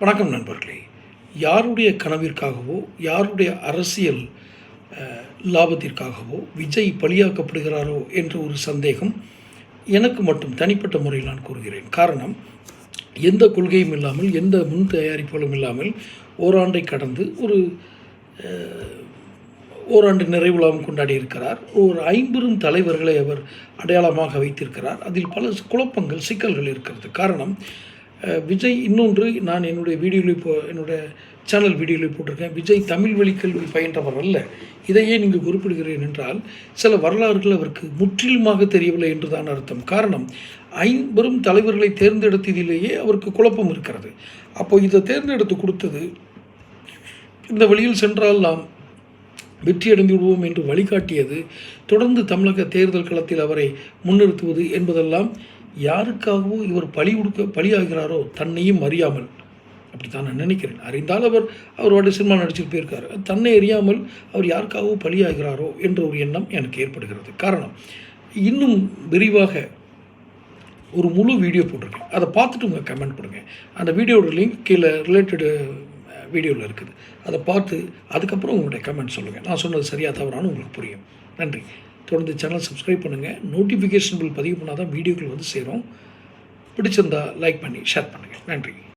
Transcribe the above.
வணக்கம் நண்பர்களே. யாருடைய கனவிற்காகவோ யாருடைய அரசியல் லாபத்திற்காகவோ விஜய் பலியாக்கப்படுகிறாரோ என்ற ஒரு சந்தேகம் எனக்கு மட்டும் தனிப்பட்ட முறையில் நான் கூறுகிறேன். காரணம் எந்த கொள்கையும் இல்லாமல் எந்த முன் தயாரிப்புகளும் இல்லாமல் ஓராண்டை கடந்து ஒரு ஓராண்டு நிறைவுலாவும் கொண்டாடி இருக்கிறார். ஒரு ஐம்பெரும் தலைவர்களை அவர் அடையாளமாக வைத்திருக்கிறார். அதில் பல குழப்பங்கள் சிக்கல்கள் இருக்கிறது. காரணம் விஜய் இன்னொன்று நான் என்னுடைய வீடியோவில் இப்போ என்னுடைய சேனல் வீடியோவில் போட்டிருக்கேன். விஜய் தமிழ் வழி கல்வி பயின்றவர் அல்ல. இதையே நீங்கள் குறிப்பிடுகிறேன் என்றால் சில வரலாறுகள் அவருக்கு முற்றிலுமாக தெரியவில்லை என்றுதான் அர்த்தம். காரணம் ஐம்பெரும் தலைவர்களை தேர்ந்தெடுத்ததிலேயே அவருக்கு குழப்பம் இருக்கிறது. அப்போ இதை தேர்ந்தெடுத்து கொடுத்தது இந்த வழியில் சென்றால் நாம் வெற்றியடைந்து விடுவோம் என்று வழிகாட்டியது தொடர்ந்து தமிழக தேர்தல் களத்தில் அவரை முன்னிறுத்துவது என்பதெல்லாம் யாருக்காகவோ இவர் பழி கொடுக்க பழியாகிறாரோ தன்னையும் அறியாமல். அப்படி தான் நான் நினைக்கிறேன். அறிந்தால் அவர் அவரோட சினிமா நடிச்சுட்டு போயிருக்காரு. தன்னை அறியாமல் அவர் யாருக்காகவோ பலியாகிறாரோ என்ற ஒரு எண்ணம் எனக்கு ஏற்படுகிறது. காரணம் இன்னும் விரிவாக ஒரு முழு வீடியோ போட்டிருக்கேன். அதை பார்த்துட்டு உங்கள் கமெண்ட் பண்ணுங்க அந்த வீடியோட லிங்க் கீழே ரிலேட்டடு வீடியோவில் இருக்குது. அதை பார்த்து அதுக்கப்புறம் உங்களுடைய கமெண்ட் சொல்லுங்கள் நான் சொன்னது சரியாக தவறானு உங்களுக்கு புரியும். நன்றி. தொடர்ந்து சேனல் சப்ஸ்கிரைப் பண்ணுங்கள் நோட்டிஃபிகேஷன் பில் பதிவு பண்ணால் தான் வீடியோக்கள் வந்து சேரும். பிடிச்சிருந்தா லைக் பண்ணி ஷேர் பண்ணுங்கள் நன்றி.